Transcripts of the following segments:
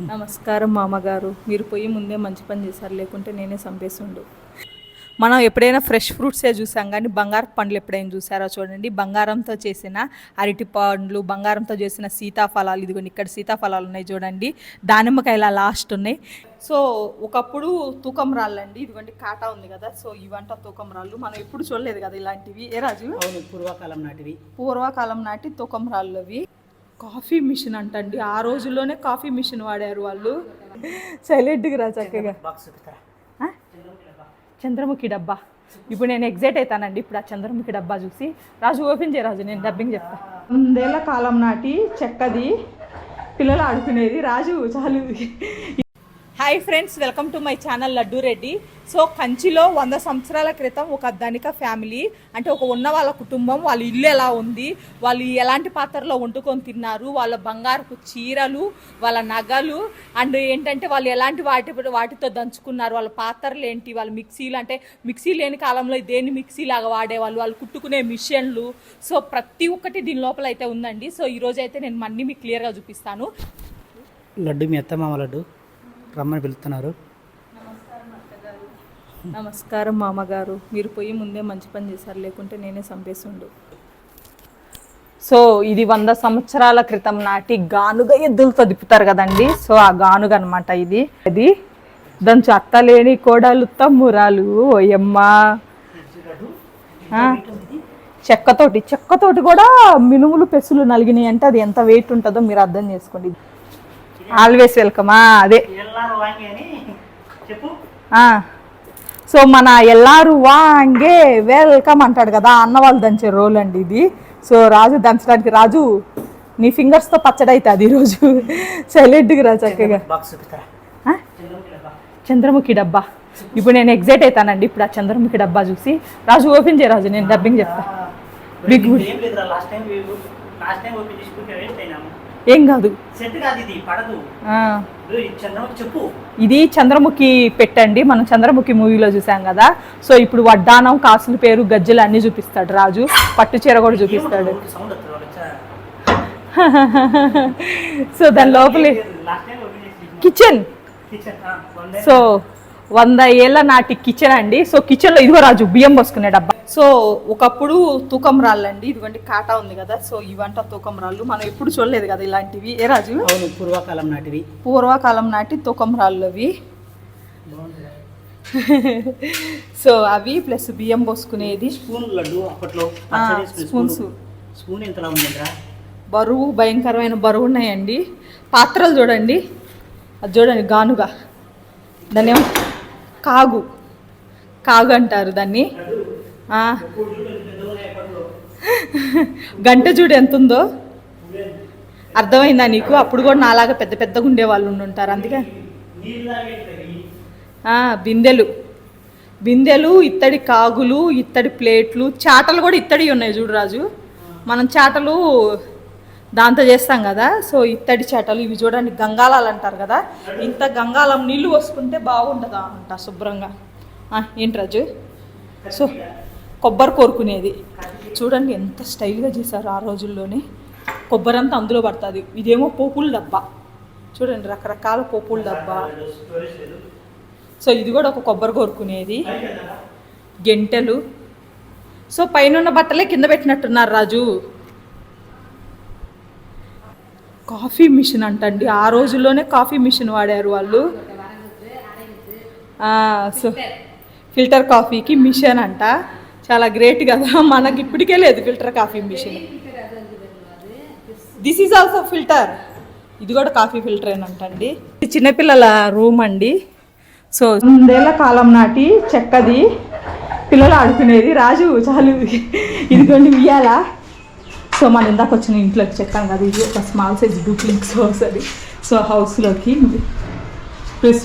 నమస్కారం మామగారు. మీరు పోయి ముందే మంచి పని చేశారు. లేకుంటే నేనే చంపేస్తుండు. మనం ఎప్పుడైనా ఫ్రెష్ ఫ్రూట్సే చూసాం. కానీ బంగారు పండ్లు ఎప్పుడైనా చూసారో? చూడండి. బంగారంతో చేసిన అరటి పండ్లు బంగారంతో చేసిన సీతాఫలాలు. ఇదిగోండి ఇక్కడ సీతాఫలాలు ఉన్నాయి చూడండి. దానిమ్మకాయల లాస్ట్ ఉన్నాయి. సో ఒకప్పుడు తూకం రాళ్ళండి. ఇదిగోండి కాటా ఉంది కదా. సో ఇవంట తూకం రాళ్ళు. మనం ఎప్పుడు చూడలేదు కదా ఇలాంటివి. ఏ రాజు? పూర్వకాలం నాటివి. పూర్వకాలం నాటి తూకం రాళ్ళు అవి కాఫీ మిషన్ అంటండి. ఆ రోజుల్లోనే కాఫీ మిషన్ వాడారు వాళ్ళు. సైలెంట్గా రా చక్కగా? చంద్రముఖి డబ్బా. ఇప్పుడు నేను ఎగ్జైట్ అవుతానండి ఇప్పుడు ఆ చంద్రముఖి డబ్బా చూసి. రాజు ఓపెన్ చేయ రాజు నేను డబ్బింగ్ చెప్తా. వందేళ్ళ కాలం నాటి చెక్కది పిల్లలు ఆడుకునేది రాజు చాలు. Hi friends welcome to my channel Laddu Reddy so కంచిలో వంద సంవత్సరాల క్రితం ఒక ధనిక ఫ్యామిలీ అంటే ఒక ఉన్న వాళ్ళ కుటుంబం వాళ్ళ ఇల్లు ఎలా ఉంది వాళ్ళు ఎలాంటి పాత్రలో వండుకొని తిన్నారు వాళ్ళ బంగారపు చీరలు వాళ్ళ నగలు అండ్ ఏంటంటే వాళ్ళు ఎలాంటి వాటి వాటితో దంచుకున్నారు వాళ్ళ పాత్రలు ఏంటి వాళ్ళ మిక్సీలు అంటే మిక్సీ లేని కాలంలో దేన్ని మిక్సీ లాగా వాడేవాళ్ళు వాళ్ళు కుట్టుకునే మిషన్లు. సో ప్రతి ఒక్కటి దీని లోపల అయితే ఉందండి. సో ఈరోజు అయితే నేను అన్నీ మీకు క్లియర్గా చూపిస్తాను. లడ్డు మీ అత్తమామ లడ్డు. రమ్మని పిలుస్తున్నారు నమస్కారం మామగారు. మీరు పోయి ముందే మంచి పని చేశారు. లేకుంటే నేనే చంపేస్తుండు. సో ఇది వంద సంవత్సరాల క్రితం నాటి గానుగ ఎద్దులతో తిప్పుతారు కదండి. సో ఆ గానుగ అనమాట ఇది. అది దాని అత్తలేని కోడలు తమ్మురాలు. ఓయమ్మా. చెక్కతోటి చెక్కతోటి కూడా మినుములు పెసులు నలిగినాయి అంటే అది ఎంత వెయిట్ ఉంటుందో మీరు అర్థం చేసుకోండి. ఆల్వేస్ వెల్కమా అదే. సో మన ఎల్లారు వాంగే వెల్కమ్ అంటాడు కదా అన్న వాళ్ళు దంచే రోల్ అండి ఇది. సో రాజు దంచడానికి రాజు నీ ఫింగర్స్తో పచ్చడి అవుతుంది ఈరోజు. సైలెంట్గా రా చక్కగా? చంద్రముఖి డబ్బా ఇప్పుడు నేను ఎగ్జైట్ అవుతానండి ఇప్పుడు ఆ చంద్రముఖి డబ్బా చూసి. రాజు ఓపెన్ చేయ రాజు నేను డబ్బింగ్ చెప్తా. బిగ్ గుడ్ ఏం కాదు. సెట్ కాదు ఇది పడదు. చెప్పు. ఇది చంద్రముఖి పెట్టండి. మనం చంద్రముఖి మూవీలో చూసాం కదా. సో ఇప్పుడు వడ్డానం కాసుల పేరు గజ్జలు అన్ని చూపిస్తాడు రాజు. పట్టు చీర కూడా చూపిస్తాడు. సో దాని లోపల కిచెన్. సో వంద ఏళ్ళ నాటి కిచెన్ అండి. సో కిచెన్లో ఇదిగో రాజు బియ్యం పోసుకునే డబ్బా. సో ఒకప్పుడు తూకం రాళ్ళండి. ఇదిగోండి కాటా ఉంది కదా. సో ఇవంట తూకం రాళ్ళు. మనం ఎప్పుడు చూడలేదు కదా ఇలాంటివి. ఏ రాజు? అవును పూర్వకాలం నాటివి. పూర్వకాలం నాటి తూకం రాళ్ళు అవి. సో అవి ప్లస్ బియ్యం పోసుకునేది. స్పూన్ లడ్డు అప్పట్లో స్పూన్స్. స్పూన్ ఎంతలా బరువు భయంకరమైన బరువు ఉన్నాయండి. పాత్రలు చూడండి. అది చూడండి గానుగా. దాన్ని ఏమో కాగు. కాగు అంటారు దాన్ని గంట చూడు ఎంత ఉందో అర్థమైందా నీకు? అప్పుడు కూడా నాలాగా పెద్ద పెద్దగా ఉండే వాళ్ళు ఉంటారు అందుకే. బిందెలు. బిందెలు ఇత్తడి కాగులు ఇత్తడి ప్లేట్లు చాటలు కూడా ఇత్తడి ఉన్నాయి చూడు రాజు. మనం చాటలు దాంతో చేస్తాం కదా. సో ఇత్తడి చేటలు ఇవి చూడండి గంగాలాలు అంటారు కదా. ఇంత గంగాలం నీళ్ళు పోసుకుంటే బాగుంటుందా అంట శుభ్రంగా. ఏంటి రాజు? సో కొబ్బరి కోరుకునేది. చూడండి ఎంత స్టైల్గా చేశారు ఆ రోజుల్లోనే. కొబ్బరి అంతా అందులో పడుతుంది. ఇదేమో పోపుల డబ్బా. చూడండి రకరకాల పోపుల డబ్బా. సో ఇది కూడా ఒక కొబ్బరి కోరుకునేది. గెంటెలు. సో పైన ఉన్న బట్టలే కింద పెట్టినట్టున్నారు రాజు. కాఫీ మిషన్ అంటండి. ఆ రోజుల్లోనే కాఫీ మిషన్ వాడారు వాళ్ళు. సో ఫిల్టర్ కాఫీకి మిషన్ అంట. చాలా గ్రేట్ కదా. మనకి ఇప్పటికే లేదు filter coffee machine. This is also filter ఇది కూడా కాఫీ ఫిల్టర్ అంటండి. ఇది చిన్నపిల్లల రూమ్ అండి. సో ముందేళ్ళ కాలం నాటి చెక్కది పిల్లలు ఆడుకునేది. రాజు చాలు. ఇదిగోండి ఉయ్యాలా. సో మన ఇందాక వచ్చిన ఇంట్లోకి చెక్కాం కదా ఇది ఒక స్మాల్ సైజ్ డూప్లిక్స్ హౌస్ అది. సో హౌస్లోకి ప్లస్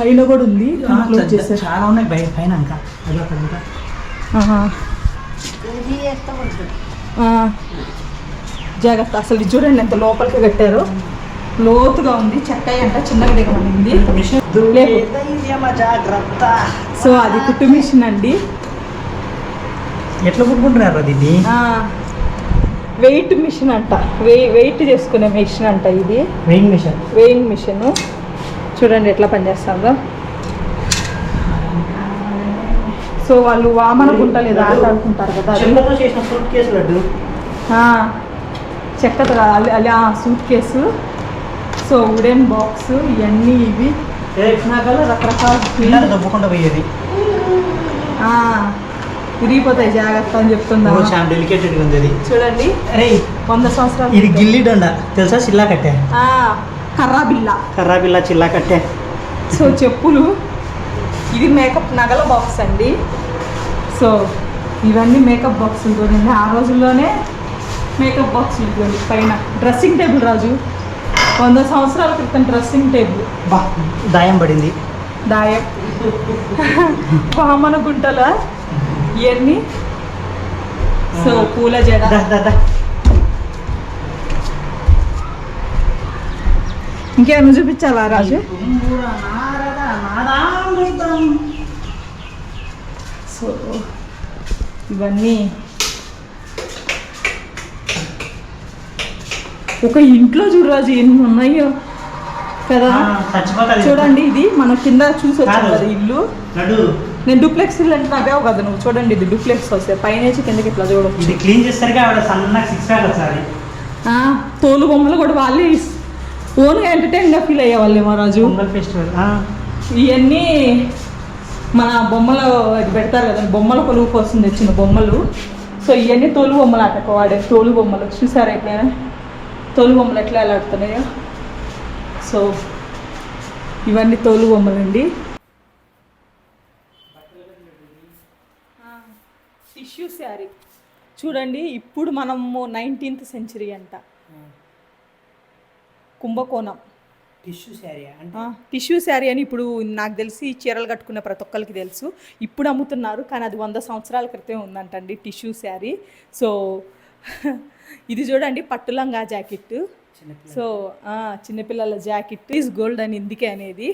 పైన కూడా ఉంది. క్లోజ్ చేశారు చాలా ఉన్నాయి పైన ఇంకా. జాగ్రత్త. అసలు చూడండి ఎంత లోపలికి కట్టారు. లోతుగా ఉంది. చెక్కయ్య అంట చిన్నగా. జాగ్రత్త. సో అది కుట్టు మిషన్ అండి. ఎట్లా కొట్టుకుంటున్నారు దీన్ని? ఆ. వెయిట్ మిషన్ అంట. వెయి వెయిట్ చేసుకునే మిషన్ అంట ఇది. వెయింగ్ మిషన్ వెయింగ్ మిషన్ చూడండి ఎట్లా పనిచేస్తుందో. సో వాళ్ళు వామన గుంటలు ఏదో ఆట ఆడుకుంటారు కదా. చెక్కతో అది suitcase so wooden box ఇవన్నీ ఇవి. నగలు రకరకాల దబ్బకుండా పోయేది. ఆ, విరిగిపోతాయి జాగ్రత్త అని చెప్తున్నా చాలా డెలికేటెడ్ ఉంది ఇది చూడండి. అరే వంద సంవత్సరాలు ఇది గిల్లి దొండ తెలుసా? చిల్లా కట్టే. కర్రా బిల్ల. కర్రా బిల్ల చిల్లా కట్టే. సో చెప్పులు. ఇది మేకప్ నగల బాక్స్ అండి. సో ఇవన్నీ మేకప్ బాక్సులు చూడండి ఆ రోజుల్లోనే మేకప్ బాక్సులు చూడండి పైన. Dressing table Raju. వంద సంవత్సరాల క్రితం డ్రెస్సింగ్ టేబుల్ బా దాయం పడింది. దాయం. వామన గుంటల? ఇవన్నీ సో పూల జడ. ఇంకేమైనా చూపించాలా రాజు. సో ఇవన్నీ ఒక ఇంట్లో చూడరాజు ఎన్ని ఉన్నాయో కదా? చూడండి ఇది మనం కింద చూసి వచ్చాం కాదు. కదా ఇల్లు. నేను డూప్లెక్స్ ఇల్లు అంటే కదా నువ్వు చూడండి ఇది డూప్లెక్స్ వస్తాయి పైన కిందకి ఇట్లా చూడవచ్చు ఇది క్లీన్ చేసరికి ఆవిడ సన్నగా సిక్స్ ప్యాక్ తోలు బొమ్మలు కూడా వాళ్ళే ఓన్గా ఎంటర్టైన్గా ఫీల్ అయ్యేవాళ్ళేమో రాజు పొంగల్ ఫెస్టివల్ ఇవన్నీ మన బొమ్మలు అది పెడతారు కదా బొమ్మల కొలువు కోసం తెచ్చిన బొమ్మలు. సో ఇవన్నీ తోలు బొమ్మలు ఆట వాడే తోలు బొమ్మలు. చూసారా ఎట్లయినా తోలు బొమ్మలు ఎట్లా ఎలాడుతున్నాయో. సో ఇవన్నీ తోలు బొమ్మలండి. టిష్యూ శారీ. చూడండి ఇప్పుడు మనము నైన్టీన్త్ సెంచరీ అంట. కుంభకోణం. టిష్యూ శారీ అంటే? టిష్యూ శారీ అని ఇప్పుడు నాకు తెలిసి చీరలు కట్టుకున్న ప్రతి ఒక్కరికి తెలుసు. ఇప్పుడు అమ్ముతున్నారు కానీ అది వంద సంవత్సరాల క్రితం ఉందంటండి టిష్యూ శారీ. సో ఇది చూడండి పట్టులంగా జాకెట్ సో చిన్నపిల్లల జాకెట్ ఈజ్ గోల్డ్ అని ఇందుకే అనేది.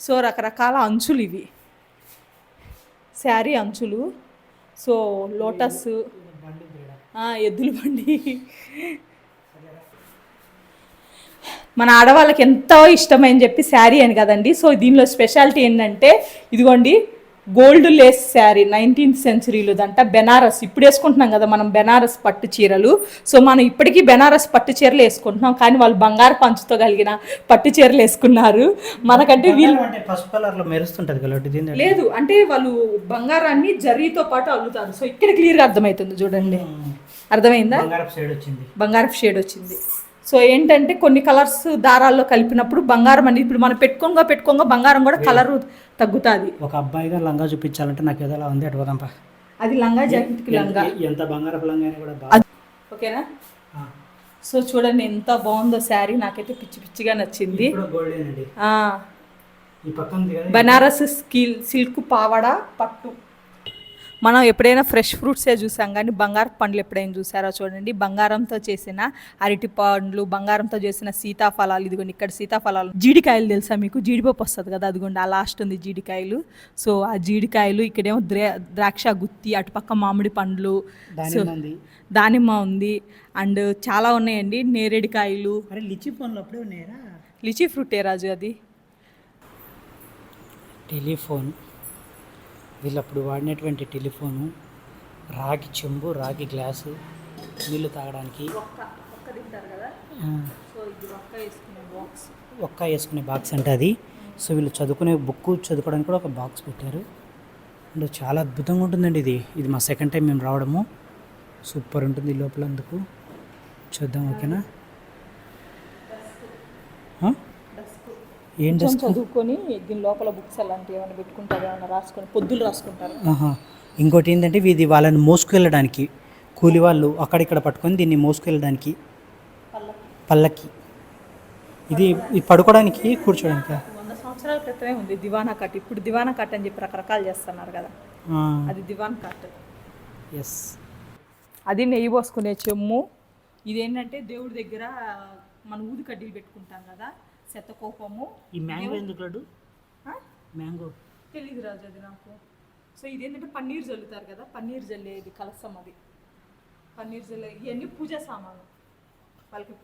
సో రకరకాల అంచులు ఇవి. శారీ అంచులు. సో లోటస్ ఎద్దులు ఎద్దుల బండి. మన ఆడవాళ్ళకి ఎంతో ఇష్టమని చెప్పి శారీ అని కదండి. సో దీనిలో స్పెషాలిటీ ఏంటంటే ఇదిగోండి గోల్డ్ లేస్ శారీ నైన్టీన్త్ సెంచరీలో దంట బెనారస్ ఇప్పుడు వేసుకుంటున్నాం కదా మనం బెనారస్ పట్టు చీరలు. సో మనం ఇప్పటికీ బెనారస్ పట్టు చీరలు వేసుకుంటున్నాం. కానీ వాళ్ళు బంగారు పంచుతో కలిగిన పట్టు చీరలు వేసుకున్నారు. మనకంటే వీళ్ళు దీని లేదు అంటే వాళ్ళు బంగారాన్ని జరీతో పాటు అల్లుతారు. సో ఇక్కడ క్లియర్గా అర్థమవుతుంది చూడండి. అర్థమైందా? బంగారపు సైడ్ వచ్చింది. బంగారపు షేడ్ వచ్చింది. సో ఏంటంటే కొన్ని కలర్స్ దారాల్లో కలిపినప్పుడు బంగారం అనేది ఇప్పుడు మనం పెట్టుకోగా పెట్టుకోగా బంగారం కూడా కలర్ తగ్గుతుంది. ఒక అబ్బాయిగా లంగా చూపించాలంటే నాకు ఏదోలా ఉంది అటు పోదాంపా. అది లంగా జాకెట్కి లంగా. ఎంత- బంగారపు లంగా కూడా ఓకేనా. సో చూడండి ఎంత బాగుందో శారీ నాకైతే పిచ్చి పిచ్చిగా నచ్చింది. బనారస్ స్కిల్ సిల్క్ పావడ పట్టు. మనం ఎప్పుడైనా ఫ్రెష్ ఫ్రూట్సే చూసాం కానీ బంగారు పండ్లు ఎప్పుడైనా చూసారో చూడండి. బంగారంతో చేసిన అరటి పండ్లు బంగారంతో చేసిన సీతాఫలాలు ఇదిగోండి ఇక్కడ సీతాఫలాలు. జీడికాయలు తెలుసా మీకు? జీడిపప్పు వస్తుంది కదా అదిగోండి ఆ లాస్ట్ ఉంది జీడికాయలు. సో ఆ జీడికాయలు ఇక్కడేమో ద్రా ద్రాక్ష గుత్తి అటుపక్క మామిడి పండ్లు సో దానిమ్మ ఉంది. అండ్ చాలా ఉన్నాయండి నేరేడికాయలు. లిచి ఫోన్లు అప్పుడే ఉన్నాయరా? లిచీ ఫ్రూటే రాజు అది. టెలిఫోన్. వీళ్ళు అప్పుడు వాడినటువంటి టెలిఫోను రాగి చెంబు రాగి గ్లాసు నీళ్ళు తాగడానికి ఒక్క వేసుకునే బాక్స్. అంటే అది. సో వీళ్ళు చదువుకునే బుక్ చదువుకోవడానికి కూడా ఒక బాక్స్ పెట్టారు. అండ్ చాలా అద్భుతంగా ఉంటుందండి ఇది. ఇది మా సెకండ్ టైం మేము రావడము. సూపర్ ఉంటుంది ఈ లోపల అందుకు. చూద్దాం ఓకేనా ఆ? ఏం కొంచెం చదువుకొని దీని లోపల బుక్స్ అలాంటివి ఏమైనా పెట్టుకుంటారు? ఏమైనా రాసుకొని పొద్దులు రాసుకుంటారు. ఇంకోటి ఏంటంటే ఇది వాళ్ళని మోసుకెళ్ళడానికి కూలి వాళ్ళు అక్కడిక్కడ పట్టుకొని దీన్ని మోసుకెళ్ళడానికి పల్లకి. ఇది ఇది పడుకోవడానికి కూర్చోడానికి వంద సంవత్సరాల క్రితమే ఉంది దివానా కట్ ఇప్పుడు దివానా కట్ అని చెప్పి రకరకాలు చేస్తున్నారు కదా. అది దివాన్ కట్ ఎస్ అది నెయ్యి పోసుకునే చెమ్ము. ఇదేంటంటే దేవుడి దగ్గర మన ఊది కడ్డీలు పెట్టుకుంటాం కదా. శతకోపము. ఈ మ్యాంగో ఎందుకు లడ్డు? మ్యాంగో. తెలీదు రాజు అది నాకు. సో ఇదేంటంటే పన్నీర్ జల్లుతారు కదా పన్నీర్ జల్లేది కలసం అది. పన్నీర్ జెల్ ఇవన్నీ పూజ సామాను వాళ్ళకి